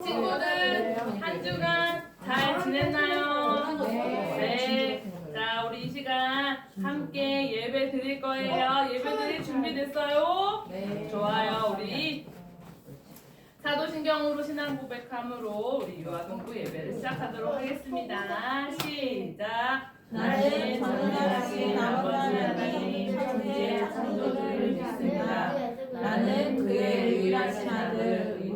친구들 한 주간 잘 지냈나요? 네. 자, 우리 이 시간 함께 예배 드릴 거예요. 예배 드릴 준비됐어요? 네. 좋아요. 우리 사도신경으로 신앙 고백함으로 우리 유아동부 예배를 시작하도록 하겠습니다. 시작. 나는 전능하신 아버지 하나님 천지의 창조주를 믿습니다. 나는 그의 유일하신 아들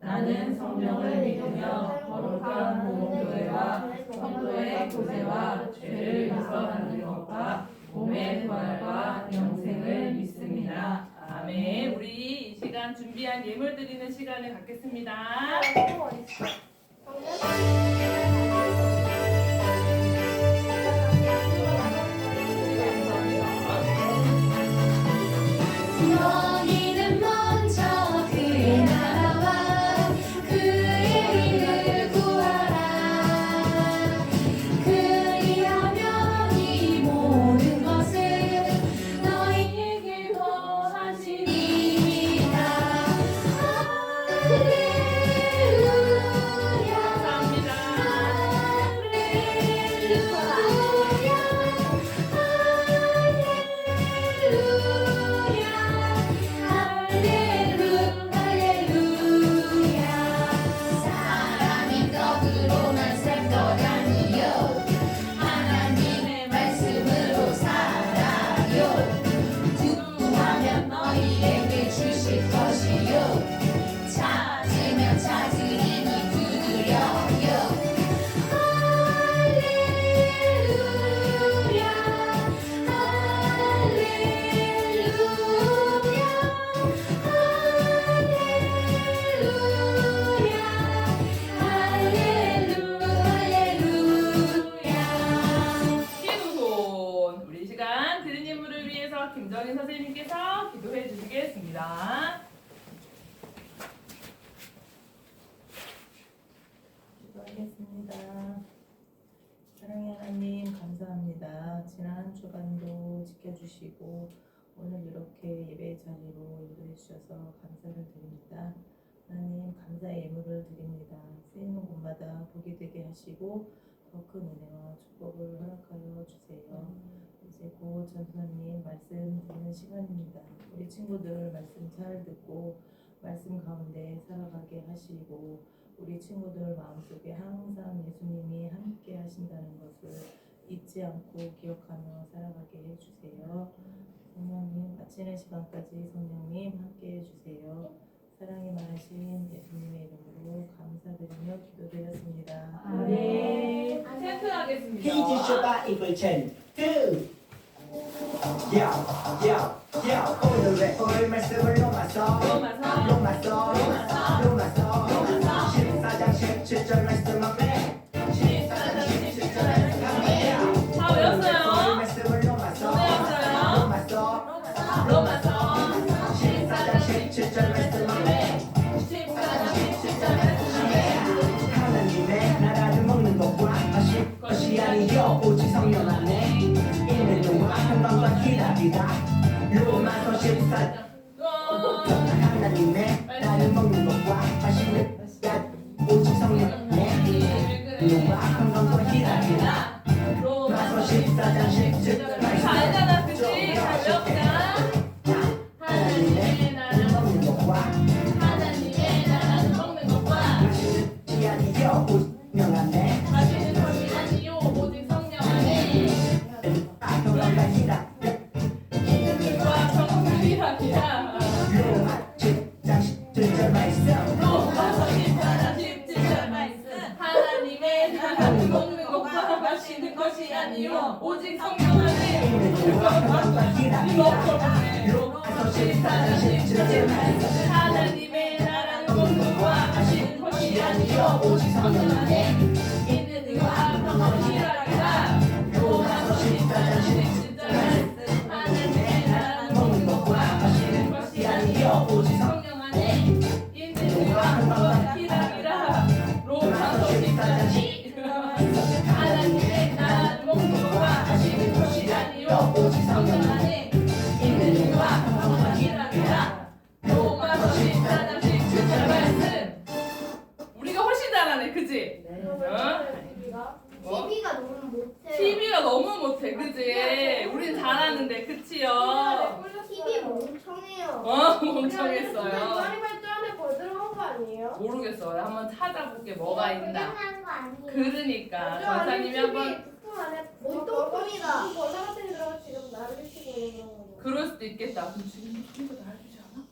나는 성령을 믿으며 거룩한 공동교회와 성도의 교제와 죄를 용서하는 것과 몸의 부활과 영생을 믿습니다. 아멘. 우리 이 시간 준비한 예물 드리는 시간을 갖겠습니다. 지난 한 주간도 지켜주시고 오늘 이렇게 예배 자리로 인도해 주셔서 감사를 드립니다. 하나님 감사의 예물을 드립니다. 쓰이는 곳마다 복이 되게 하시고 더 큰 은혜와 축복을 허락하여 주세요. 이제 곧 전도사님 말씀 듣는 시간입니다. 우리 친구들 말씀 잘 듣고 말씀 가운데 살아가게 하시고 우리 친구들 마음속에 항상 예수님이 함께 하신다는 것을 잊지 않고 기억하며 살아가게 해주세요. 성령님 마치는 시간까지 성령님 함께 해주세요. 사랑이 많으신 예수님의 이름으로 감사드리며 기도드렸습니다. 네. 텐트 하겠습니다. 페이지 쇼가 이걸 텐트 야, 야, 야 오늘의 오늘 말씀을 넘어서 넘어서 넘어서 로마서 14장 하나님의 나를 먹는 것과 마시는 것 오직 성령 안에 누가 건강과 기다리다 로마서 14장 17절 말씀 거 아니에요? 그러니까, 전사님이 한번, 똥똥이다. 벌레 같은 게 들어가 지금 나를 치고 있는 거. 그럴 수도 있겠다. 그럼 지금 않아?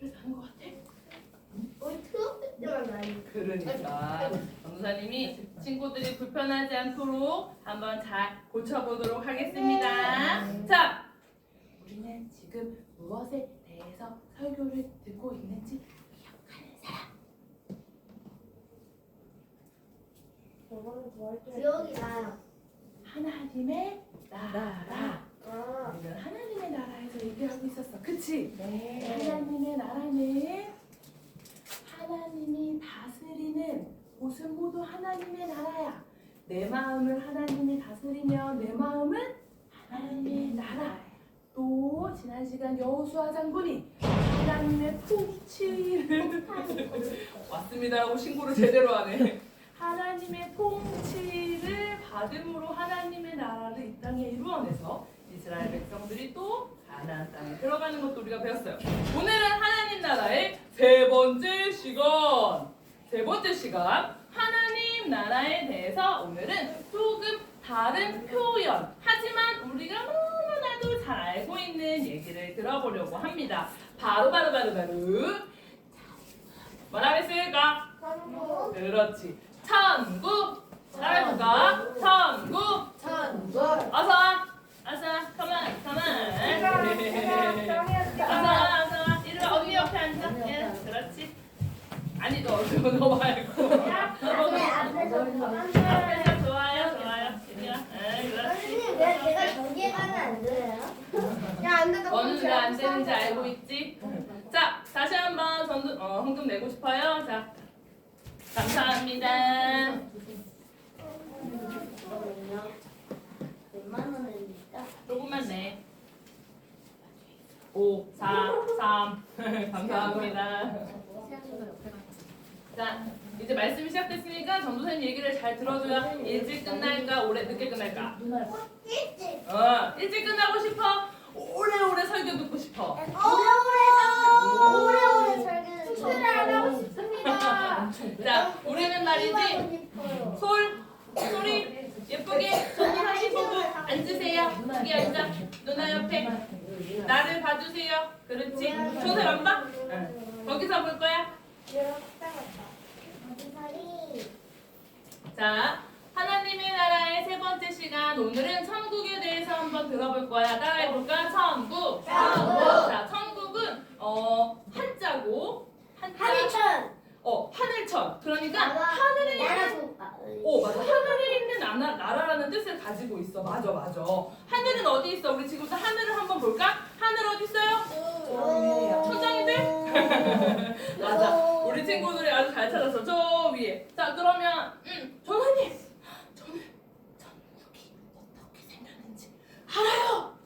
나는 것 같아? 우리 트롯 때만 나이. 그러니까, 전사님이 친구들이 불편하지 않도록 한번 잘 고쳐보도록 하겠습니다. 자, 우리는 지금 무엇에 대해서 설교를 듣고 있는지 기억하는 사람. 저번에 더할 때. 기억이 나요. 하나님의 나라. 아. 우리는 하나님의 나라에서 얘기하고 있었어. 그치? 네. 하나님의 나라는 하나님이 다스리는 곳은 모두 하나님의 나라야. 내 마음을 하나님이 다스리면 내 마음은 하나님의 나라. 또 지난 시간 여호수아 장군이 하나님의 통치를 왔습니다라고 신고를 제대로 하네. 하나님의 통치를 받음으로 하나님의 나라를 이 땅에 이루어내서 이스라엘 백성들이 또 가나안 땅에 들어가는 것도 우리가 배웠어요. 오늘은 하나님 나라의 세 번째 시간. 세 번째 시간 하나님 나라에 대해서 오늘은 조금 다른 표현 하지만 우리가 너무나도 잘 알고 있는 얘기를 들어보려고 합니다. 바로 바로 바로 바로 뭐라고 했을까? 그렇지. 천국. 따라해볼까? 천국. 천국. 어서 와. 어서 와. 컴온. 컴온. 어서 와. 어서 와. 이리 와. 언니 옆에 앉아. 예. 그렇지. 아니 너, 너, 너 말고. 앞에 앞에서 앞에서 좋아요. 좋아요. 이리 와. 예, 그렇지. 선생님 왜 내가 저기에 가면 안 돼요? 야안 된다. 안 되는지 알고 있지? 자, 다시 한번 전두, 어, 헌금 내고 싶어요. 자, 감사합니다. 몇만 원입니까? 조금만 내. 5, 4, 3. 감사합니다. 자, 이제 말씀이 시작됐으니까 전도사님 얘기를 잘 들어줘야 일찍 끝날까, 오래 늦게 끝날까? 일찍. 어, 일찍 끝나고 싶어? 오래오래 설교 듣고 싶어? 오래오래 오래오래 안 하고 싶습니다. 자, 우리는 말이지. 솔, 소리, 예쁘게 전도사님 보고 앉으세요. 여기 앉아. 누나 옆에. 나를 봐주세요. 그렇지. 전도사님 안 봐? 거기서 볼 거야. 자, 하나님의 나라의 세 번째 시간 오늘은 천국에 대해서 한번 들어볼 거야. 따라해 볼까? 천국. 천국. 자, 천국은 어 한자고 한자. 하늘천. 어 하늘천. 그러니까 나라- 하늘에 있는 나라도 오 맞아 하늘에 있는 나라, 나라라는 뜻을 가지고 있어. 맞아 맞아. 하늘은 어디 있어? 우리 지금부터 하늘을 한번 볼까? 하늘 어디 있어요? 어. 천장인데? 맞아. 우리 친구들이 아주 잘 찾았어. 저 위에. 자, 그러면 음, 전사님, 저는 천국이 어떻게 생겼는지 알아요.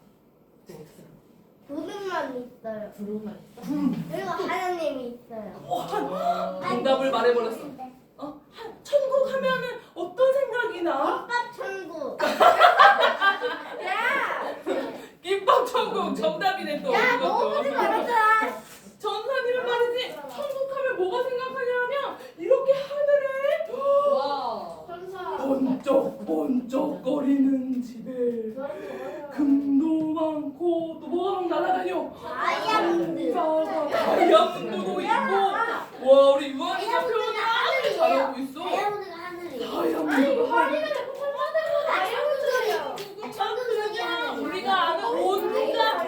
구름만 있어요. 구름만 그리고 정답을 말해버렸어. 어, 한, 천국 하면은 어떤 생각이 나? 김밥 천국. 김밥 천국 정답이네 또. 야, 이것도. 먹어보지 말았잖아. 전사님은 말이지. 천국 하면 뭐가 생각하냐면 이렇게 하늘에 천사. 번쩍 번쩍거리는 집에 금도 많고 또 뭐가 막 날아다녀. 다이아몬드. 다이아몬드도 있고 와 우리 유한이가 표현을 아주 잘하고 있어 다이아몬드가 하늘이에요. 다이아몬드가 하늘 다이아몬드요. 그냥 우리가 아는 온갖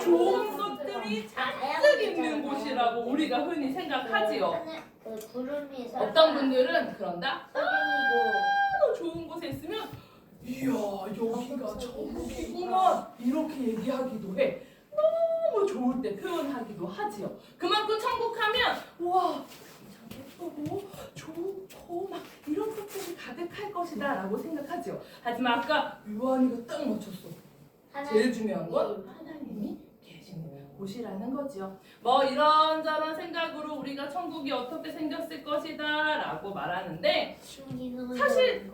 어떤 분들은 그런다. 너무 좋은 곳에 있으면 이야 여기가 천국이구만 이렇게 얘기하기도 해. 너무 좋을 때 표현하기도 하지요. 그만큼 천국 하면 와참 예쁘고 좋고 막 이런 것들이 가득할 것이다라고 생각하지요. 하지만 아까 유한이가 딱 맞췄어. 제일 중요한 건 하나님이 계시는 곳이라는 거지요. 뭐 이런저런 생각으로 우리가 천국이 어떻게 생겼을 것이다라고 말하는데 사실-.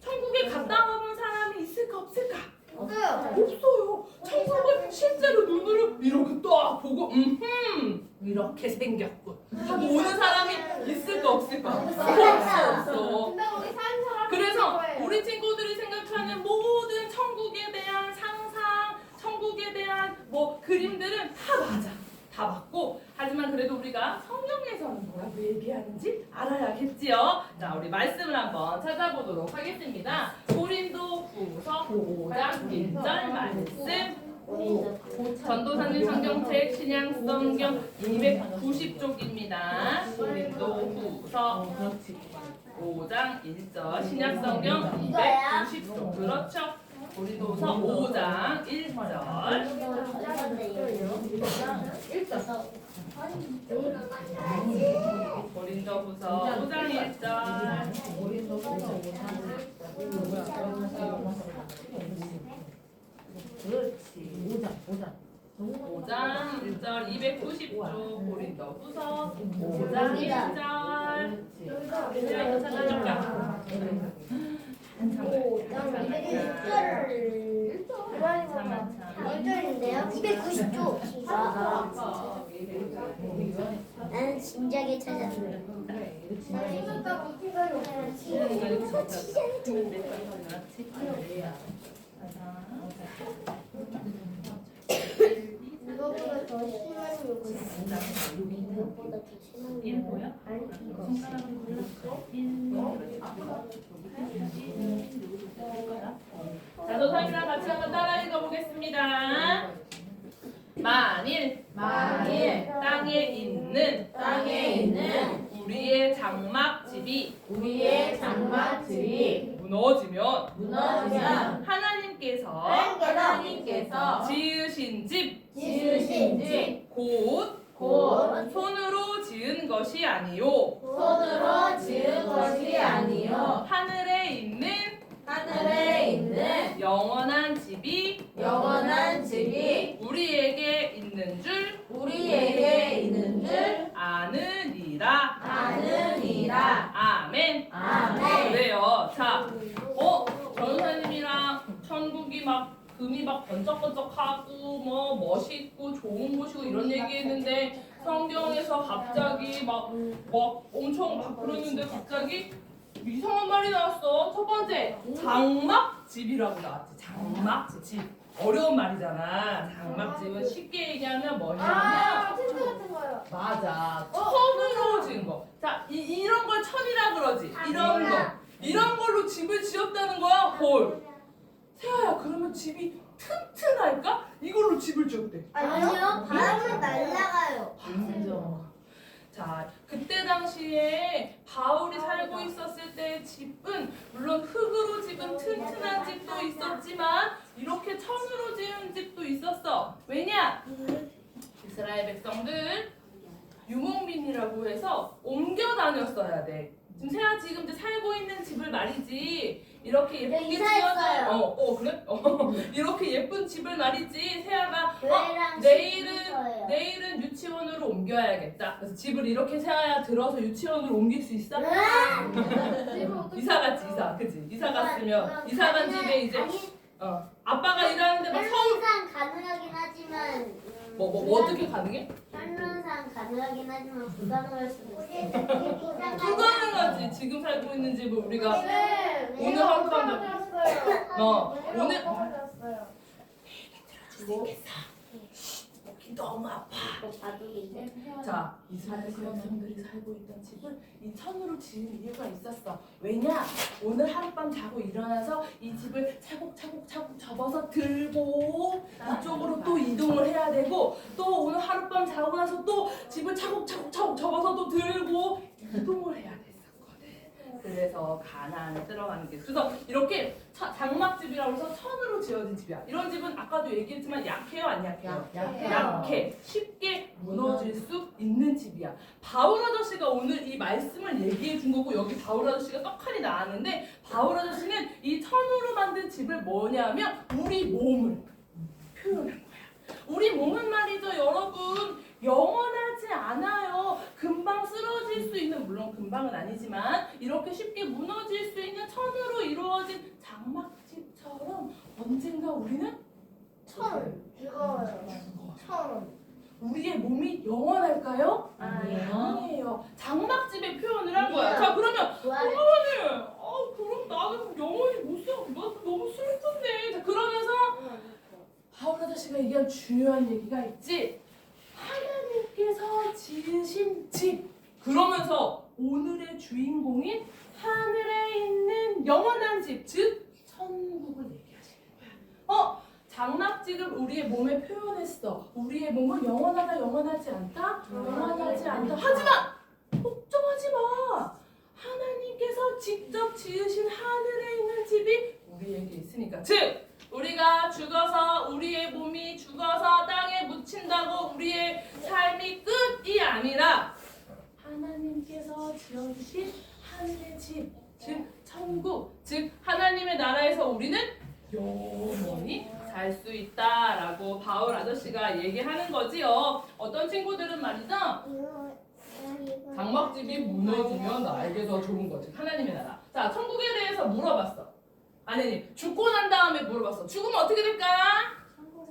천국에 갔다 와본 사람이 있을까 없을까? 없어요. 없어요. 천국은 실제로 눈으로 이렇게 딱 보고 음흠 이렇게 생겼군. 하고 오는 사람이 있을까 없을까? 없어 없어. 그래서 우리 친구 다 맞아. 다 맞고 하지만 그래도 우리가 성경에서는 뭐라고 얘기하는지 알아야겠지요. 자, 우리 말씀을 한번 찾아보도록 하겠습니다. 고린도 후서 5장 1절 말씀 전도사님 성경책 신약 성경 290쪽입니다. 고린도 후서 5장 1절 신약 성경 290쪽 그렇죠? 고린도서 5장 1절 고린도후서 5장 1절 그렇지. 오장, 오장. 5장 1절 290쪽 고린도후서 5장 1절 그냥 찾아줄까? 한참 한참 290조. 나는 진작에 찾았어요. 이거보다 더 심한 욕은 이거보다 더 심한 1 보여? 아니 이거. 손가락을 골랐어 1 자도사님이랑 같이 한번 따라 읽어보겠습니다 만일 만일 땅에 있는 땅에 있는 우리의 장막집이 우리의 장막들이 무너지면 무너지면 하나님께서 하나님께서 지으신 집, 지으신 집, 곧곧 손으로 지은 것이 아니요 손으로 지은 것이 아니요 하늘에 있는 하늘에 있는 영원한 집이 영원한 집이 우리에게 있는 줄 우리에게 있는 줄. 아느니라. 아멘. 아멘. 그래요. 자, 어 전사님이랑 천국이 막 금이 막 번쩍번쩍하고 뭐 멋있고 좋은 곳이고 이런 얘기했는데 성경에서 갑자기 막 막 엄청 막 그러는데 갑자기 이상한 말이 나왔어. 첫 번째 장막집이라고 나왔지. 장막집. 어려운 말이잖아. 장막집은 쉽게 얘기하면 뭐냐면 아, 텐트 같은 거요. 맞아. 천으로 지은 거. 자, 이, 이런 걸 천이라 그러지. 이런 거. 이런 걸로 집을 지었다는 거야. 헐. 세아야, 그러면 집이 튼튼할까? 이걸로 집을 지었대. 아니요, 바람은 날라가요. 인정. 자, 그때 당시에 바울이 살고 있었을 때의 집은 물론 흙으로 지은 튼튼한 집도 있었지만 이렇게 천으로 지은 집도 있었어. 왜냐? 이스라엘 백성들 유목민이라고 해서 옮겨 다녔어야 돼. 지금 세아 지금 이제 살고 있는 집을 말이지 이렇게 예쁘게 네, 이사했어요. 어, 어 그래? 어, 이렇게 예쁜 집을 말이지 세아가 어, 교회랑 내일은. 내일은 유치원으로 옮겨야겠다. 그래서 집을 이렇게 세아야 들어서 유치원으로 옮길 수 있어? 네. 이사 갔지 이사, 그지? 이사 갔으면 이사 간 집에 이제 어 아빠가 일하는데 막 성, 현론상 가능하긴 하지만 음, 뭐, 뭐, 뭐 어떻게 가능해? 현론상 가능하긴 하지만 불가능할 수도 있어요. 불가능하지. 지금 살고 있는 집을 우리가 네. 오늘 하루 동안 어 오늘? 먹긴 속이 너무 아파. 너? 자, 이스라엘 백성들이 살고 있던 집을 이 천으로 지은 이유가 있었어. 왜냐? 오늘 하룻밤 자고 일어나서 이 집을 차곡차곡차곡 접어서 들고 이쪽으로 또 이동을 해야 되고 또 오늘 하룻밤 자고 나서 또 집을 차곡차곡차곡 접어서 또 들고 이동을 해야 됐었거든. 그래서 가나안에 들어가는 게 그래서 이렇게 차- 장막집이라고 해서 천으로 지어진 집이야. 이런 집은 아까도 얘기했지만 약해요, 안 약해요? 약해요. 약해 쉽게 무너질 수 있는 집이야. 바울 아저씨가 오늘 이 말씀을 얘기해 준 거고 여기 바울 아저씨가 떡하니 나왔는데 바울 아저씨는 이 천으로 만든 집을 뭐냐면 우리 몸을 표현한 거야. 우리 몸은 말이죠, 여러분 영원하지 않아요. 금방 쓰러질 수 있는 물론 금방은 아니지만 이렇게 쉽게 무너질 수 있는 천으로 이루어진 장막집처럼 언젠가 우리는 철. 죽어요. 죽어. 철. 우리의 몸이 영원할까요? 아니에요. 아니에요. 장막집의 표현을 한 거야. 자, 그러면. 어머니, 아 그럼 나는 영원히 못 살. 나 너무 슬픈데. 자, 그러면서 바울 아저씨가 얘기한 중요한 얘기가 있지. 하나님께서 지으신 집. 그러면서 오늘의 주인공인 하늘에 있는 영원한 집, 즉 천국을 얘기하시는 거야. 어? 장막집을 우리의 몸에 표현했어. 우리의 몸은 영원하다, 영원하지 않다, 영원하지 않다. 하지만 걱정하지 마. 하나님께서 직접 지으신 하늘에 있는 집이 우리에게 있으니까. 즉, 우리가 죽어서 우리의 몸이 죽어서 땅에 묻힌다고 우리의 삶이 끝이 아니라 하나님께서 지어주신 하늘의 집, 즉 천국, 즉 하나님의 나라에서 우리는 영원히 살 수 있다라고 바울 아저씨가 얘기하는 거지요. 어떤 친구들은 말이죠. 장막집이 무너지면 나에게 더 좋은 거지. 하나님의 나라. 자, 천국에 대해서 물어봤어. 아니, 아니, 죽고 난 다음에 물어봤어. 죽으면 어떻게 될까?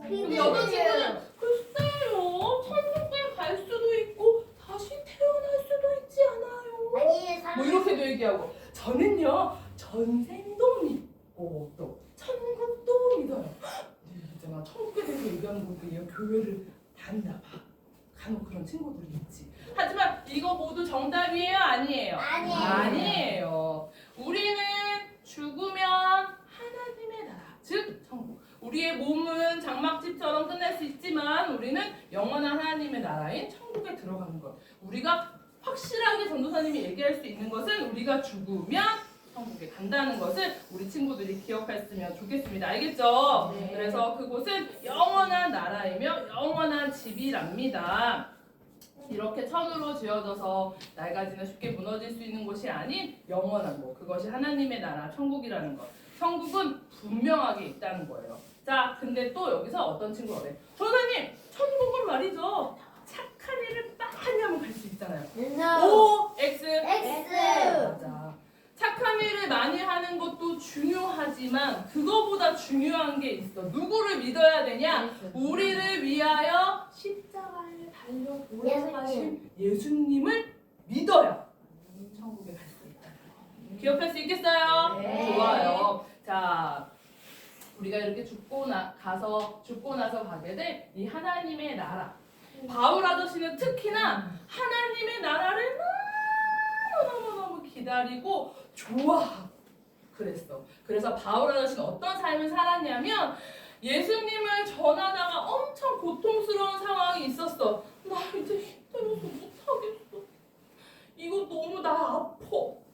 근데 어떤 친구는 글쎄요, 천국에 갈 수도 있고 다시 태어날 수도 있지 않아요. 아니 사람. 뭐 이렇게도 얘기하고 저는요 전생도 믿고 또 천국도 믿어요. 네, 있잖아 천국에 대해서 얘기하는 분들이 교회를 다니나 봐. 간혹 그런 친구들이 있지. 하지만 이거 모두 정답이에요, 아니에요? 아니에요. 아니에요. 우리는 죽으면 하나님의 나라, 즉 천국. 우리의 몸은 장막집처럼 끝날 수 있지만 우리는 영원한 하나님의 나라인 천국에 들어가는 것. 우리가 확실하게 전도사님이 얘기할 수 있는 것은 우리가 죽으면 천국에 간다는 것을 우리 친구들이 기억했으면 좋겠습니다. 알겠죠? 네. 그래서 그곳은 영원한 나라이며 영원한 집이랍니다. 이렇게 천으로 지어져서 낡아지는 쉽게 무너질 수 있는 곳이 아닌 영원한 곳. 그것이 하나님의 나라, 천국이라는 것. 천국은 분명하게 있다는 거예요. 자, 근데 또 여기서 어떤 친구가 그래. 전사님, 천국은 말이죠. 착한 일을 많이 하면 갈 수 있잖아요. O, X, X. 맞아. 착한 일을 많이 하는 것도 중요하지만 그거보다 중요한 게 있어. 누구를 믿어야 되냐? 우리를 위하여 십자가에 달려 돌아가신 예수님을 믿어야 천국에 갈 수 있다. 기억할 수 있겠어요? 네. 좋아요. 자, 우리가 이렇게 죽고 나 가서 죽고 나서 가게 될 이 하나님의 나라. 바울 아저씨는 특히나 하나님의 나라를 너무너무너무 기다리고 좋아하고 그랬어. 그래서 바울 아저씨는 어떤 삶을 살았냐면 예수님을 전하다가 엄청 고통스러운 상황이 있었어. 나 이제 힘들어서 못하겠어. 이거 너무 나 아파.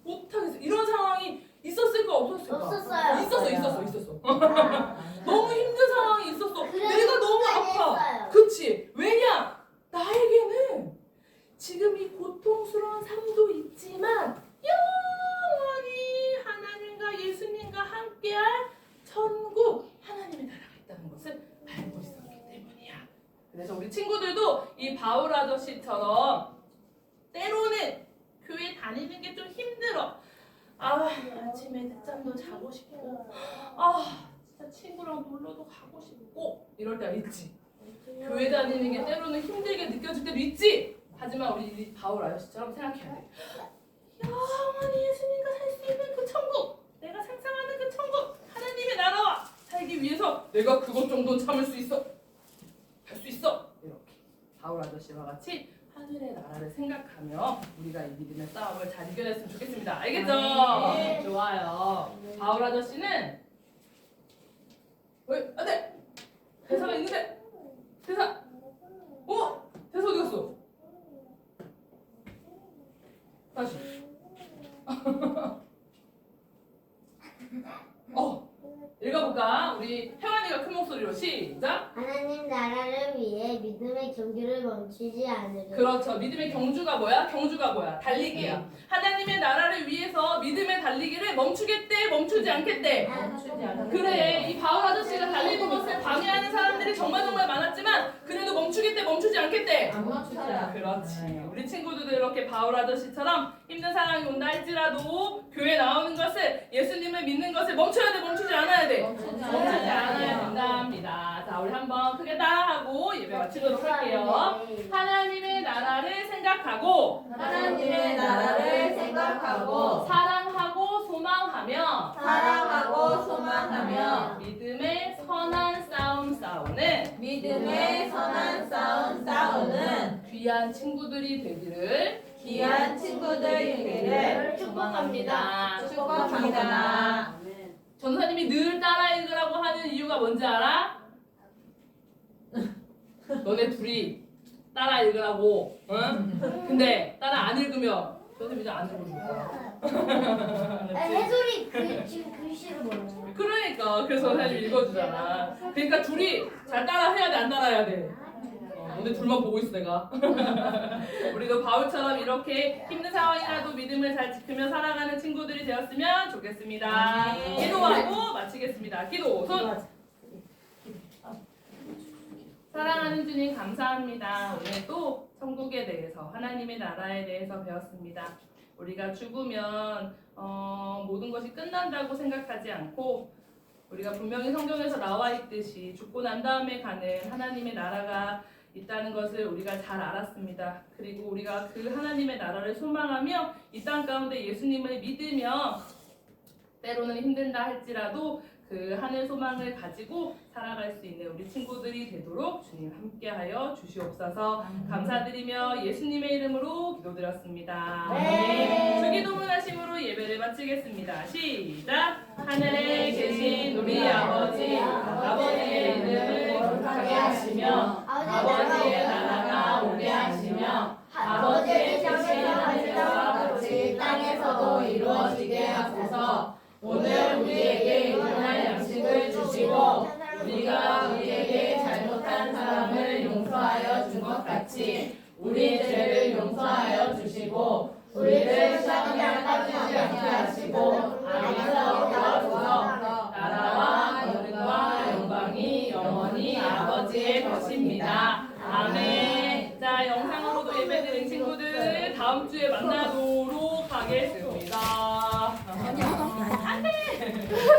못하겠어. 이런 상황이 있었을까 없었을까? 없었어요. 있었어, 있었어, 있었어. 아, 너무 힘든 상황이 있었어. 그래서 내가 너무 아파. 했어요. 그치? 왜냐? 나에게는 지금 이 고통스러운 삶도 있지만 영원히 하나님과 예수님과 함께할 천국 하나님의 나라가 있다는 것을 알고 있었기 때문이야. 그래서 우리 친구들도 이 바울 아저씨처럼 때로는 교회 다니는 게 좀 힘들어. 아 아침에 늦잠도 자고 싶고 아 진짜 친구랑 놀러도 가고 싶고 이럴 때가 있지. 교회 다니는 게 때로는 힘들게 느껴질 때도 있지. 하지만 우리 이 바울 아저씨처럼 생각해야 돼. 영원히 예수님과 살 수 있는 그 천국, 내가 상상하는 그 천국, 하나님의 나라와 살기 위해서 내가 그것 정도는 참을 수 있어. 할 수 있어. 이렇게 아버지와 같이 하늘의 나라를 생각하며 우리가 이 믿음의 싸움을 잘 이겨냈으면 좋겠습니다. 알겠죠? 네. 좋아요. 바울 아저씨는 왜? 안돼! 대사가 있는데 대사! 어? 대사 어디 갔어? 다시. 어, 읽어볼까? 우리 혜환이가 큰 목소리로 시작. 하나님 나라를 위해 믿음의 경기를 멈추지 않으려 그렇죠. 믿음의 경주가 뭐야? 경주가 뭐야? 달리기야. 하나님의 나라를 위해서 믿음의 달리기를 멈추겠대, 멈추지 않겠대. 멈추지 않아. 그래, 이 바울 아저씨가 달리는 것을 방해하는 사람들이 정말 정말 많았지만 그래도 멈추겠대, 멈추지 않겠대. 안 멈추지 않아. 그렇지. 우리 친구들도 이렇게 바울 아저씨처럼 힘든 상황이 온다 할지라도 교회 나오는 것을 예수님을 믿는 것을 멈춰야 돼, 멈추지 않아야 돼. 멈추지 멈추지 않아야 않아야 된답니다. 자, 우리 한번 크게 따라하고 예배 마치도록 할게요. 하나님의 나라를 생각하고 하나님의 나라를 생각하고 사랑하고 소망하며 사랑하고 소망하며 믿음의 선한 싸움 싸우는 믿음의 선한 싸움 싸우는 귀한 친구들이 되기를 귀한 친구들 되기를 소망합니다. 축복합니다. 전사님이 늘 따라 읽으라고 하는 이유가 뭔지 알아? 너네 둘이 따라 읽으라고, 응? 근데 따라 안 읽으면 이제 안 읽어줄 거야. 알았지? 해솔이 그, 지금 글씨를 몰라요 그러니까 그래서 선생님 읽어주잖아. 그러니까 둘이 잘 따라 해야 돼, 안 따라 해야 돼. 어, 오늘 둘만 보고 있어 내가. 우리도 바울처럼 이렇게 힘든 상황이라도 믿음을 잘 지키며 살아가는 친구들이 되었으면 좋겠습니다. 기도하고 마치겠습니다. 기도 손. 사랑하는 주님 감사합니다. 오늘 또 천국에 대해서 하나님의 나라에 대해서 배웠습니다. 우리가 죽으면 어, 모든 것이 끝난다고 생각하지 않고 우리가 분명히 성경에서 나와 있듯이 죽고 난 다음에 가는 하나님의 나라가 있다는 것을 우리가 잘 알았습니다. 그리고 우리가 그 하나님의 나라를 소망하며 이 땅 가운데 예수님을 믿으며 때로는 힘든다 할지라도 그 하늘 소망을 가지고 살아갈 수 있는 우리 친구들이 되도록 주님 함께하여 주시옵소서 감사드리며 예수님의 이름으로 기도드렸습니다. 네. 주기도문 하심으로 예배를 마치겠습니다. 시작! 하늘에 계신 우리 아버지 것입니다. 아멘. 자, 영상으로도 예배드린 친구들 다음 주에 만나도록 하겠습니다. 안 돼!